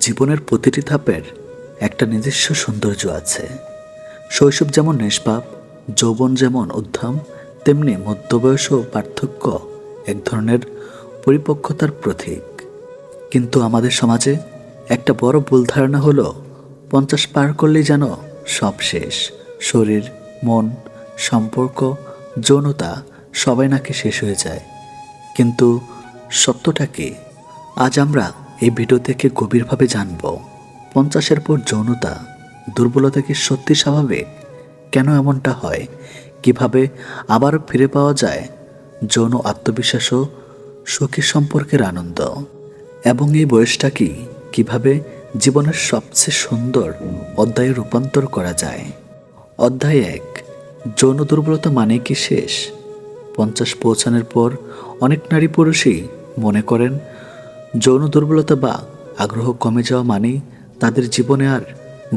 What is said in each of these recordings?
জীবনের প্রতিটি ধাপের একটা নিজস্ব সৌন্দর্য আছে। শৈশব যেমন নিষ্পাপ, যৌবন যেমন উদ্যম, তেমনি মধ্যবয়স ও পার্থক্য এক ধরনের পরিপক্কতার প্রতীক। কিন্তু আমাদের সমাজে একটা বড় ভুল ধারণা হলো, পঞ্চাশ পার করলেই যেন সব শেষ। শরীর, মন, সম্পর্ক, যৌনতা সবাই নাকি শেষ হয়ে যায়। কিন্তু সত্যটা কি? আজ আমরা এই ভিডিও থেকে গভীরভাবে জানব, পঞ্চাশের পর যৌনতা দুর্বলতা কি সত্যি স্বাভাবিক? কেন এমনটা হয়? কীভাবে আবার ফিরে পাওয়া যায়? যৌন আত্মবিশ্বাস ও সুখী সম্পর্কের আনন্দ। এবং এই বয়সটা কি? কীভাবে জীবনের সবচেয়ে সুন্দর অধ্যায়ে রূপান্তর করা যায়? অধ্যায় এক, যৌন দুর্বলতা মানে কি শেষ? পঞ্চাশ পৌঁছানোর পর অনেক নারী পুরুষই মনে করেন যৌন দুর্বলতা বা আগ্রহ কমে যাওয়া মানে তাদের জীবনে আর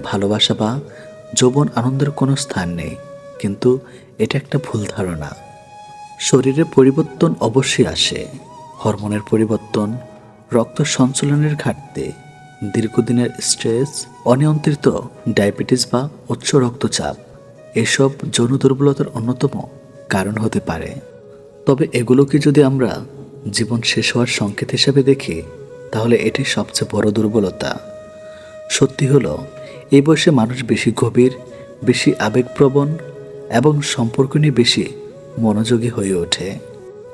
ভালোবাসা বা যৌবন আনন্দের কোনো স্থান নেই। কিন্তু এটা একটা ভুল ধারণা। শরীরে পরিবর্তন অবশ্যই আসে। হরমোনের পরিবর্তন, রক্ত সঞ্চালনের ঘাটতি, দীর্ঘদিনের স্ট্রেস, অনিয়ন্ত্রিত ডায়াবেটিস বা উচ্চ রক্তচাপ, এসব যৌন দুর্বলতার অন্যতম কারণ হতে পারে। তবে এগুলোকে যদি আমরা জীবন শেষ হওয়ার সংকেত হিসেবে দেখি, তাহলে এটি সবচেয়ে বড় দুর্বলতা। সত্যি হলো, এই বয়সে মানুষ বেশি গভীর, বেশি আবেগপ্রবণ এবং সম্পর্ক নিয়ে বেশি মনোযোগী হয়ে ওঠে।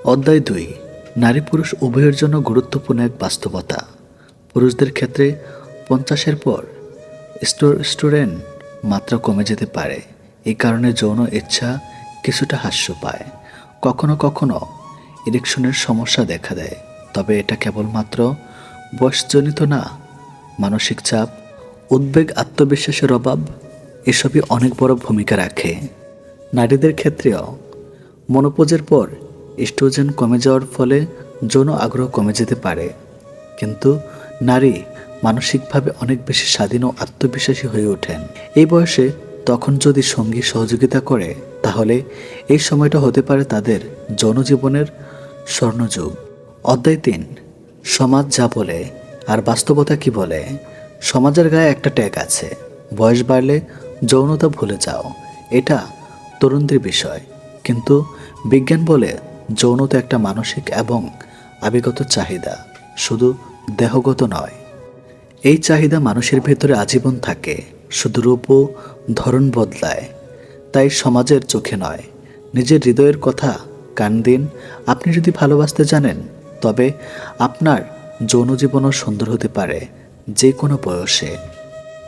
অধ্যায় দুই নারী পুরুষ উভয়ের জন্য গুরুত্বপূর্ণ এক বাস্তবতা। পুরুষদের ক্ষেত্রে পঞ্চাশের পর স্টোরেন্ট মাত্রা কমে যেতে পারে। এই কারণে যৌন ইচ্ছা কিছুটা হ্রাস পায়। কখনো কখনো ইরেকশনের সমস্যা দেখা দেয়। তবে এটা কেবলমাত্র বয়সজনিত না, মানসিক চাপ, উদ্বেগ, আত্মবিশ্বাসের অভাব, এসবই অনেক বড় ভূমিকা রাখে। নারীদের ক্ষেত্রেও মনোপোজের পর স্ট্রোজেন কমে যাওয়ার ফলে যৌন আগ্রহ কমে যেতে পারে। কিন্তু নারী মানসিকভাবে অনেক বেশি স্বাধীন ও আত্মবিশ্বাসী হয়ে ওঠেন। এই বয়সে তখন যদি সঙ্গী সহযোগিতা করে, তাহলে এই সময়টা হতে পারে তাদের জনজীবনের স্বর্ণযুগ। অধ্যায় তিন, সমাজ যা বলে আর বাস্তবতা কি বলে, সমাজের গায়ে একটা ট্যাগ আছে, বয়স বাড়লে যৌনতা ভুলে যাও, এটা তরুণদের বিষয়। কিন্তু বিজ্ঞান বলে যৌনতা একটা মানসিক এবং আবেগত চাহিদা, শুধু দেহগত নয়। এই চাহিদা মানুষের ভেতরে আজীবন থাকে, শুধু রূপ ধরন বদলায়। তাই সমাজের চোখে নয়, নিজের হৃদয়ের কথা কান দিন। আপনি যদি ভালোবাসতে জানেন, তবে আপনার যৌন জীবনও সুন্দর হতে পারে, যে কোনো বয়সে।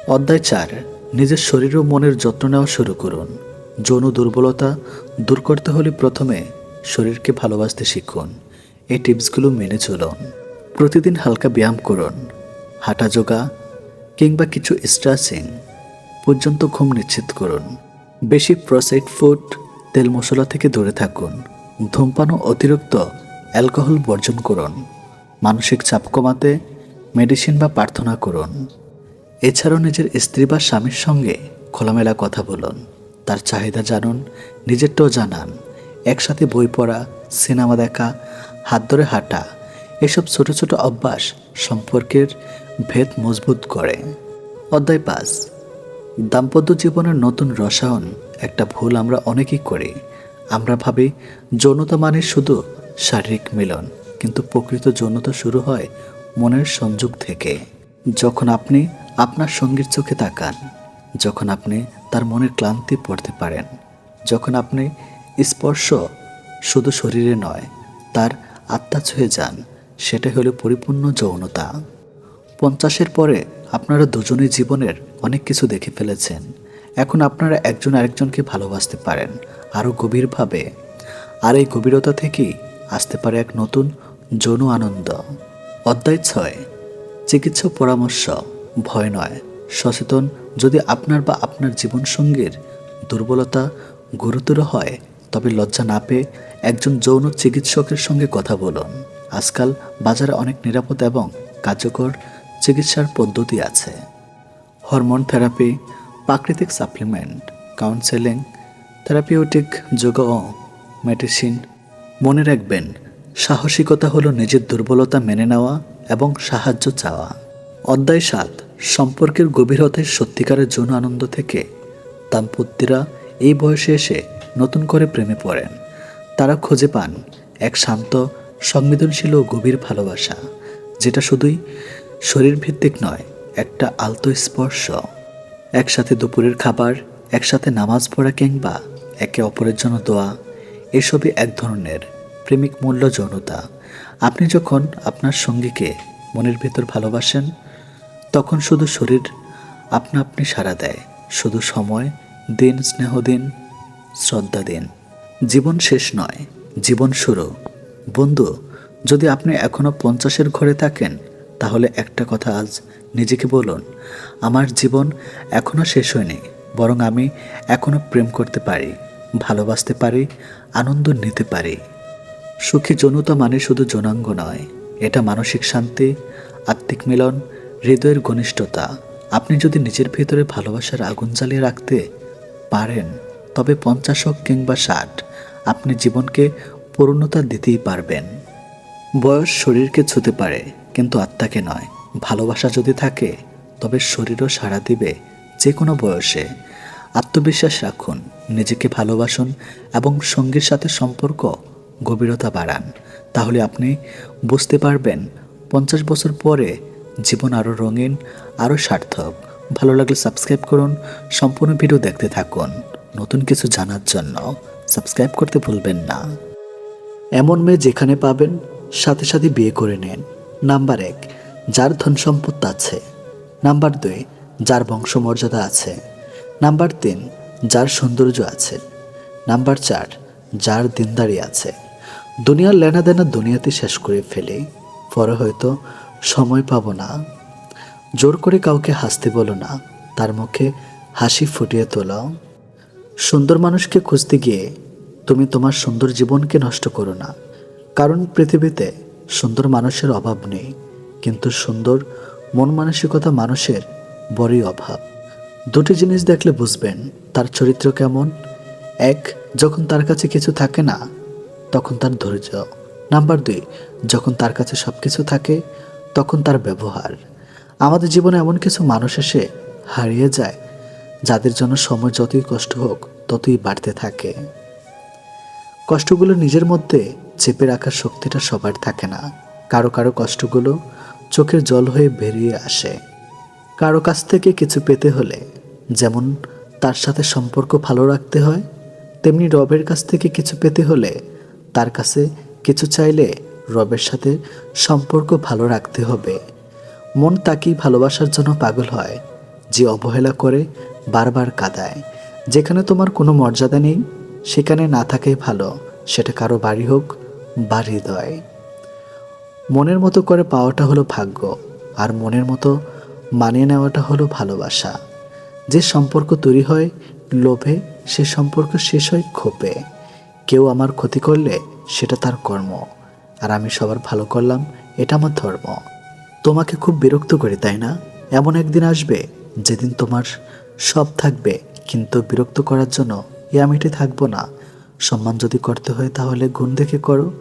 অধ্যায় চার, নিজের শরীর ও মনের যত্ন নেওয়া শুরু করুন। যৌন দুর্বলতা দূর করতে হলে প্রথমে শরীরকে ভালোবাসতে শিখুন। এই টিপসগুলো মেনে চলুন। প্রতিদিন হালকা ব্যায়াম করুন। হাঁটা যোগা কিংবা কিছু স্ট্রাচিং পর্যন্ত ঘুম নিশ্চিত করুন। বেশি প্রসেড ফুড, তেল মশলা থেকে দূরে থাকুন। ধূমপান ও অতিরিক্ত অ্যালকোহল বর্জন করুন। মানসিক চাপ কমাতে মেডিসিন বা প্রার্থনা করুন। এছাড়াও নিজের স্ত্রী বা স্বামীর সঙ্গে খোলামেলা কথা বলুন। তার চাহিদা জানুন, নিজেরটাও জানান। একসাথে বই পড়া, সিনেমা দেখা, হাত ধরে হাঁটা, এসব ছোট ছোট অভ্যাস সম্পর্কের ভেদ মজবুত করে। অধ্যায় পাঁচ। দাম্পত্য জীবনের নতুন রসায়ন, একটা ভুল আমরা অনেকেই করি। আমরা ভাবি, যৌনতা মানে শুধু শারীরিক মিলন, কিন্তু প্রকৃত যৌনতা শুরু হয় মনের সংযোগ থেকে। যখন আপনি আপনার সঙ্গীর চোখে তাকান, যখন আপনি তার মনের ক্লান্তি পড়তে পারেন, যখন আপনি স্পর্শ শুধু শরীরে নয়, তার আত্মা ছুঁয়ে যান সেটা হলো পরিপূর্ণ যৌনতা। পঞ্চাশের পরে আপনারা দুজনেই জীবনের অনেক কিছু দেখে ফেলেছেন। এখন আপনারা একজন আরেকজনকে ভালোবাসতে পারেন, আরও গভীরভাবে। আর এই গভীরতা থেকেই আসতে পারে এক নতুন যৌন আনন্দ। অধ্যায় ছয়, চিকিৎসা পরামর্শ। ভয় নয়, সচেতন যদি আপনার বা আপনার জীবনসঙ্গীর দুর্বলতা গুরুতর হয়, তবে লজ্জা না পেয়ে একজন যৌন চিকিৎসকের সঙ্গে কথা বলুন। আজকাল বাজারে অনেক নিরাপদ এবং কার্যকর চিকিৎসার পদ্ধতি আছে। হরমোন থেরাপি প্রাকৃতিক সাপ্লিমেন্ট, কাউন্সেলিং, থেরাপিউটিক যোগ ও মেডিসিন। মনে রাখবেন, সাহসিকতা হলো নিজের দুর্বলতা মেনে নেওয়া এবং সাহায্য চাওয়া। অধ্যায় সাত, সম্পর্কের গভীরতায় সত্যিকারের যৌন আনন্দ থেকে। দাম্পত্যরা এই বয়সে এসে নতুন করে প্রেমে পড়েন। তারা খুঁজে পান এক শান্ত, সংবেদনশীল ও গভীর ভালোবাসা, যেটা শুধুই শরীরভিত্তিক নয়, একটা আলতো স্পর্শ একসাথে দুপুরের খাবার, একসাথে নামাজ পড়া কিংবা একে অপরের জন্য দোয়া, এসবই এক ধরনের প্রেমিক মূল্য যৌনতা। আপনি যখন আপনার সঙ্গীকে মনের ভেতর ভালোবাসেন, তখন শুধু শরীর আপনা আপনি সাড়া দেয়, শুধু সময় দিন, স্নেহ দিন, শ্রদ্ধা দিন। জীবন শেষ নয়, জীবন শুরু। বন্ধু, যদি আপনি এখনও পঞ্চাশের ঘরে থাকেন তাহলে একটা কথা আজ নিজেকে বলুন, আমার জীবন এখনও শেষ হয়নি, বরং আমি এখনও প্রেম করতে পারি, ভালোবাসতে পারি, আনন্দ নিতে পারি। সুখী যৌনতা মানে শুধু যৌনাঙ্গ নয়, এটা মানসিক শান্তি, আত্মিক মিলন, হৃদয়ের ঘনিষ্ঠতা। আপনি যদি নিজের ভিতরে ভালোবাসার আগুন জ্বালিয়ে রাখতে পারেন, তবে পঞ্চাশ হোক কিংবা ষাট, আপনি জীবনকে পূর্ণতা দিতেই পারবেন। বয়স শরীরকে ছুতে পারে কিন্তু আত্মাকে নয়। ভালোবাসা যদি থাকে, তবে শরীরও সাড়া দিবে যে কোনো বয়সে। আত্মবিশ্বাস রাখুন, নিজেকে ভালোবাসুন এবং সঙ্গীর সাথে সম্পর্ক গভীরতা বাড়ান। তাহলে আপনি বুঝতে পারবেন, পঞ্চাশ বছর পরে জীবন আরও রঙিন, আরও সার্থক। ভালো লাগলে সাবস্ক্রাইব করুন, সম্পূর্ণ ভিডিও দেখতে থাকুন। নতুন কিছু জানার জন্য সাবস্ক্রাইব করতে ভুলবেন না। এমন মেয়ে যেখানে পাবেন, সাথে সাথে বিয়ে করে নেন। নাম্বার এক, যার ধন সম্পদ আছে। নাম্বার দুই, যার বংশমর্যাদা আছে। নাম্বার তিন, যার সৌন্দর্য আছে। নাম্বার চার, যার দিনদারি আছে। দুনিয়ার লেনাদেনা দুনিয়াতে শেষ করে ফেলে, পরে হয়তো সময় পাবো না। জোর করে কাউকে হাসতে বলো না, তার মুখে হাসি ফুটিয়ে তোলো। সুন্দর মানুষকে খুঁজতে গিয়ে তুমি তোমার সুন্দর জীবনকে নষ্ট করো না, কারণ পৃথিবীতে সুন্দর মানুষের অভাব নেই, কিন্তু সুন্দর, মন মানসিকতা মানুষের বড়ই অভাব। দুটি জিনিস দেখলে বুঝবেন, তার চরিত্র কেমন। এক, যখন তার কাছে কিছু থাকে না, তখন তার ধৈর্য। নাম্বার দুই, যখন তার কাছে সব কিছু থাকে, তখন তার ব্যবহার। আমাদের জীবনে এমন কিছু মানুষ এসে হারিয়ে যায়, যাদের জন্য সময় যতই কষ্ট হোক, ততই বাড়তে থাকে। কষ্টগুলো নিজের মধ্যে চেপে রাখার শক্তিটা সবার থাকে না। কারও কারও কষ্টগুলো চোখের জল হয়ে বেরিয়ে আসে। কারও কাছ থেকে কিছু পেতে হলে যেমন তার সাথে সম্পর্ক ভালো রাখতে হয়, তেমনি রবের কাছ থেকে কিছু পেতে হলে তার কাছে কিছু চাইলে রবের সাথে সম্পর্ক ভালো রাখতে হবে। মন তাকেই ভালোবাসার জন্য পাগল হয়, যে অবহেলা করে বারবার কাঁদায়। যেখানে তোমার কোনো মর্যাদা নেই, সেখানে না থাকাই ভালো, সেটা কারও বাড়ি হোক বা হৃদয় মনের মতো করে পাওয়াটা হলো ভাগ্য, আর মনের মতো মানিয়ে নেওয়াটা হলো ভালোবাসা। যে সম্পর্ক তৈরি হয় লোভে, সে সম্পর্ক শেষ হয় ক্ষোভে। কেউ আমার ক্ষতি করলে সেটা তার কর্ম, আর আমি সবার ভালো করলাম এটা আমার ধর্ম। তোমাকে খুব বিরক্ত করি, তাই না? এমন একদিন আসবে যেদিন তোমার সব থাকবে, কিন্তু বিরক্ত করার জন্য এ আমিটি থাকব না। সম্মান যদি করতে হয় তাহলে গুণ দেখে করো,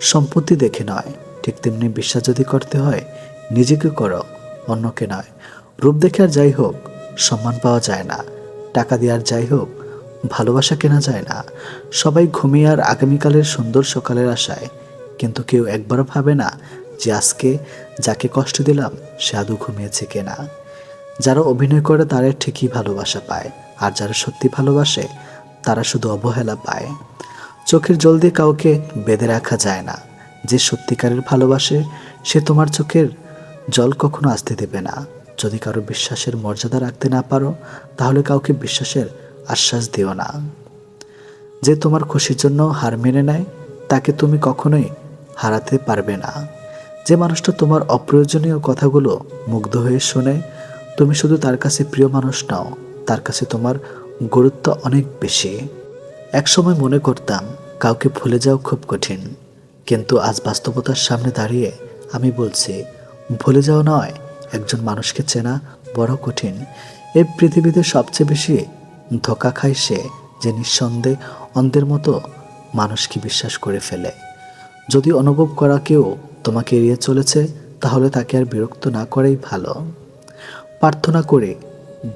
সম্পত্তি দেখে নয়। ঠিক তেমনি বিশ্বাস যদি করতে হয়, নিজেকে করো, অন্যকে নয়। রূপ দেখে আর যাই হোক, সম্মান পাওয়া যায় না। টাকা দিয়ে আর যাই হোক, ভালোবাসা কেনা যায় না। সবাই ঘুমিয়ে আর আগামীকালের সুন্দর সকালের আশায়। কিন্তু কেউ একবারও ভাবে না যে আজকে যাকে কষ্ট দিলাম, সে আদৌ ঘুমিয়েছে কেনা। যারা অভিনয় করে তারা ঠিকই ভালোবাসা পায়, আর যারা সত্যি ভালোবাসে তারা শুধু অবহেলা পায়। চোখের জল দিয়ে কাউকে বেঁধে রাখা যায় না। যে সত্যিকারের ভালোবাসে, সে তোমার চোখের জল কখনো আসতে দেবে না। যদি কারও বিশ্বাসের মর্যাদা রাখতে না পারো, তাহলে কাউকে বিশ্বাসের আশ্বাস দিও না। যে তোমার খুশির জন্য হার মেনে নেয়, তাকে তুমি কখনোই হারাতে পারবে না। যে মানুষটা তোমার অপ্রয়োজনীয় কথাগুলো মুগ্ধ হয়ে শোনে, তুমি শুধু তার কাছে প্রিয় মানুষ নাও, তার কাছে তোমার গুরুত্ব অনেক বেশি। একসময় মনে করতাম, কাউকে ভুলে যাওয়া খুব কঠিন। কিন্তু আজ বাস্তবতার সামনে দাঁড়িয়ে আমি বলছি, ভুলে যাওয়া নয়, একজন মানুষকে চেনা বড় কঠিন। এই পৃথিবীতে সবচেয়ে বেশি ধোকা খায় সে যে নিঃসন্দেহে অন্ধের মতো মানুষকে বিশ্বাস করে ফেলে। যদি অনুভব করা কেউ তোমাকে এড়িয়ে চলেছে, তাহলে তাকে আর বিরক্ত না করাই ভালো। প্রার্থনা করে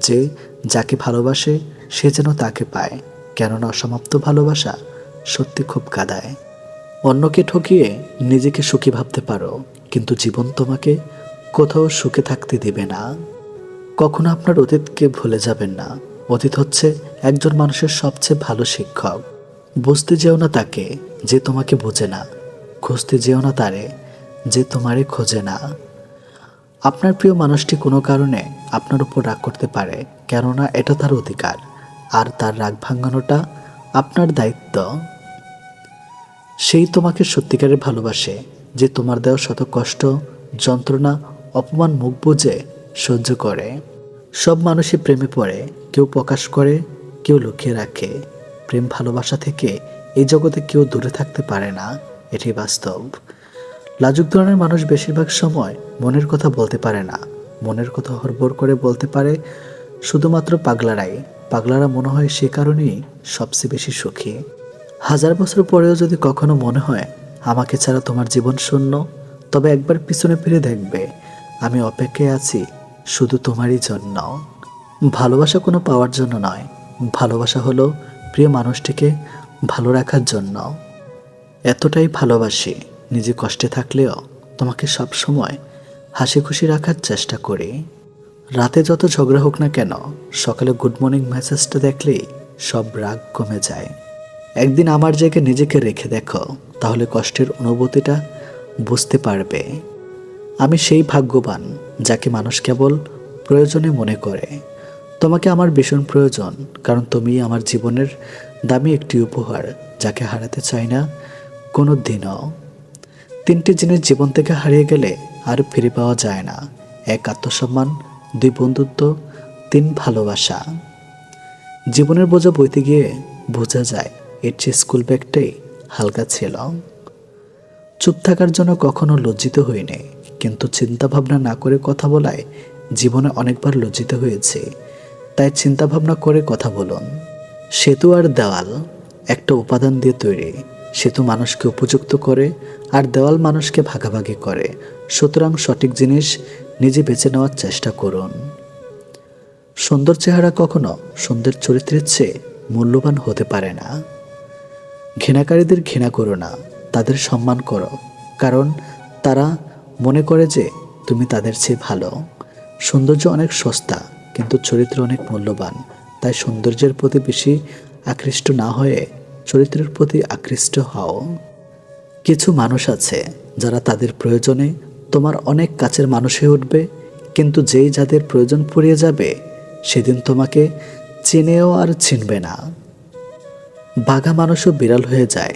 যে, যাকে ভালোবাসে সে যেন তাকে পায়। কেননা অসমাপ্ত ভালোবাসা সত্যি খুব কাদায়। অন্যকে ঠকিয়ে নিজেকে সুখী ভাবতে পারো, কিন্তু জীবন তোমাকে কোথাও সুখে থাকতে দিবে না। কখনো আপনার অতীতকে ভুলে যাবেন না। অতীত হচ্ছে একজন মানুষের সবচেয়ে ভালো শিক্ষক। বুঝতে যেও না তাকে যে তোমাকে বোঝে না। খুঁজতে যেও না তারে যে তোমারে খোঁজে না। আপনার প্রিয় মানুষটি কোনো কারণে আপনার উপর রাগ করতে পারে, কেননা এটা তার অধিকার। আর তার রাগ ভাঙানোটা আপনার দায়িত্ব। সেই তোমাকে সত্যিকারে ভালোবাসে যে তোমার দেওয়া শত কষ্ট, যন্ত্রণা, অপমান মুখ বুঝে সহ্য করে। সব মানুষই প্রেমে পড়ে, কেউ প্রকাশ করে, কেউ লুকিয়ে রাখে। প্রেম ভালোবাসা থেকে এই জগতে কেউ দূরে থাকতে পারে না এটি বাস্তব। লাজুক ধরনের মানুষ বেশিরভাগ সময় মনের কথা বলতে পারে না। মনের কথা হরবর করে বলতে পারে, শুধুমাত্র পাগলারাই। পাগলারা মনে হয় সে কারণেই সবচেয়ে বেশি সুখী। হাজার বছর পরেও যদি কখনো মনে হয়, আমাকে ছাড়া তোমার জীবন শূন্য, তবে একবার পিছনে ফিরে দেখবে, আমি অপেক্ষায় আছি শুধু তোমারই জন্য। ভালোবাসা কোনো পাওয়ার জন্য নয়, ভালোবাসা হলো প্রিয় মানুষটিকে ভালো রাখার জন্য। এতটাই ভালোবাসি, নিজে কষ্টে থাকলেও তোমাকে সব সময় হাসি খুশি রাখার চেষ্টা করি। রাতে যত ঝগড়া হোক না কেন, সকালে গুড মর্নিং মেসেজটা দেখলেই সব রাগ কমে যায়। একদিন আমার জায়গায় নিজেকে রেখে দেখো, তাহলে কষ্টের অনুভূতিটা বুঝতে পারবে। আমি সেই ভাগ্যবান, যাকে মানুষ কেবল প্রয়োজনে মনে করে। তোমাকে আমার ভীষণ প্রয়োজন, কারণ তুমি আমার জীবনের দামি একটি উপহার, যাকে হারাতে চাই না কোনো দিনও তিনটি জিনিস জীবন থেকে হারিয়ে গেলে আর ফিরে পাওয়া যায় না, এক আত্মসম্মান দুই বন্ধুত্ব, তিন ভালোবাসা। জীবনের বোঝা বইতে গিয়ে বোঝা যায়, এর চেয়ে স্কুল ব্যাগটাই হালকা ছিল। চুপ থাকার জন্য কখনো লজ্জিত হইনি, কিন্তু চিন্তা ভাবনা না করে কথা বলায় জীবনে অনেকবার লজ্জিত হয়েছে। তাই চিন্তা ভাবনা করে কথা বলুন। সেতু আর দেওয়াল, একটা উপাদান দিয়ে তৈরি। সেতু মানুষকে উপযুক্ত করে আর দেওয়াল মানুষকে ভাগাভাগি করে। সুতরাং সঠিক জিনিস নিজে বেছে নেওয়ার চেষ্টা করুন। সুন্দর চেহারা কখনো সুন্দর চরিত্রের চেয়ে মূল্যবান হতে পারে না। ঘৃণাকারীদের ঘৃণা করো না, তাদের সম্মান করো, কারণ তারা মনে করে যে তুমি তাদের চেয়ে ভালো। সৌন্দর্য অনেক সস্তা, কিন্তু চরিত্র অনেক মূল্যবান, তাই সৌন্দর্যের প্রতি বেশি আকৃষ্ট না হয়ে চরিত্রের প্রতি আকৃষ্ট হও। কিছু মানুষ আছে যারা তাদের প্রয়োজনে তোমার অনেক কাছের মানুষ হয়ে উঠবে, কিন্তু যেই যাদের প্রয়োজন পড়িয়ে যাবে, সেদিন তোমাকে চিনেও আর চিনবে না। বাঘা মানুষও বিড়াল হয়ে যায়,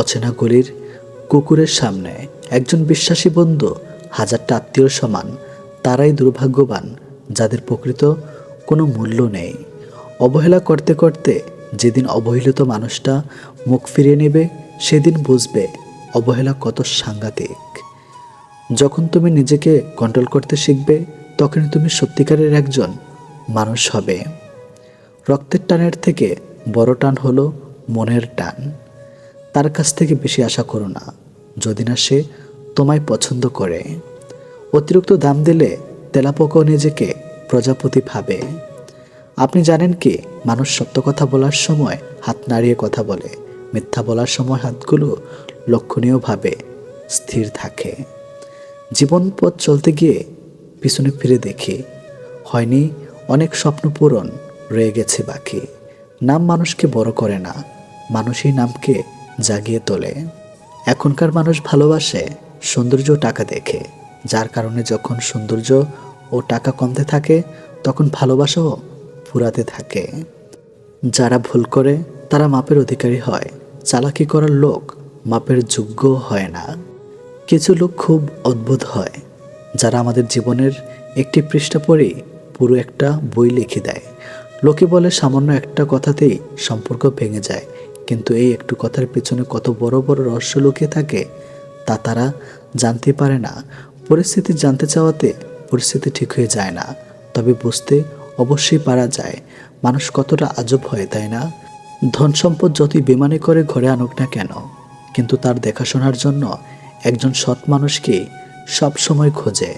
অচেনা গলির কুকুরের সামনে। একজন বিশ্বাসী বন্ধু, হাজারটা আত্মীয় সমান, তারাই দুর্ভাগ্যবান, যাদের প্রকৃত কোনো মূল্য নেই। অবহেলা করতে করতে যেদিন অবহেলিত মানুষটা মুখ ফিরিয়ে নেবে, সেদিন বুঝবে অবহেলা কত সাংঘাতিক। যখন তুমি নিজেকে কন্ট্রোল করতে শিখবে, তখনই তুমি সত্যিকারের একজন মানুষ হবে। রক্তের টানের থেকে বড় টান হলো মনের টান। তার কাছ থেকে বেশি আশা করো না, যদি না সে তোমায় পছন্দ করে। অতিরিক্ত দাম দিলে তেলাপোকাও নিজেকে প্রজাপতি ভাবে। আপনি জানেন কি, মানুষ সত্য কথা বলার সময় হাত নাড়িয়ে কথা বলে, মিথ্যা বলার সময় হাতগুলো লক্ষণীয়ভাবে স্থির থাকে। জীবন পথ চলতে গিয়ে পিছনে ফিরে দেখি, হয়নি অনেক স্বপ্ন পূরণ রয়ে গেছে বাকি। নাম মানুষকে বড় করে না, মানুষই নামকে জাগিয়ে তোলে। এখনকার মানুষ ভালোবাসে সৌন্দর্য টাকা দেখে, যার কারণে যখন সৌন্দর্য ও টাকা কমতে থাকে, তখন ভালোবাসাও ফুরাতে থাকে। যারা ভুল করে, তারা মাপের অধিকারী হয়, চালাকি করার লোক মাপের যোগ্য হয় না। কিছু লোক খুব অদ্ভুত হয়, যারা আমাদের জীবনের একটি পৃষ্ঠা পড়ে পুরো একটা বই লিখে দেয়। লোকে বলে সামান্য একটা কথাতেই সম্পর্ক ভেঙে যায়, কিন্তু এই একটু কথার পেছনে কত বড় বড় রহস্য লুকিয়ে থাকে, তা তারা জানতে পারে না। পরিস্থিতি জানতে চাওয়াতে পরিস্থিতি ঠিক হয়ে যায় না, তবে বুঝতে অবশ্যই পারা যায়, মানুষ কতটা আজব হয়, তাই না? ধন সম্পদ যতই বেমানি করে ঘরে আনুক না কেন, কিন্তু তার দেখাশোনার জন্য একজন সৎ মানুষকে সব সময় খোঁজে।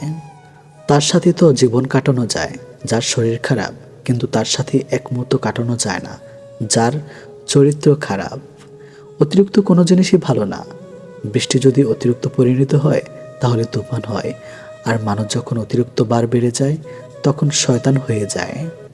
তার সাথে তো জীবন কাটানো যায়, যার শরীর খারাপ, কিন্তু তার সাথে এক মুহূর্ত কাটানো যায় না, যার চরিত্র খারাপ। অতিরিক্ত কোনো জিনিসই ভালো না। বৃষ্টি যদি অতিরিক্ত পরিণত হয়, তাহলে তুফান হয়, আর মানুষ যখন অতিরিক্ত বার বেড়ে যায়, তখন শয়তান হয়ে যায়।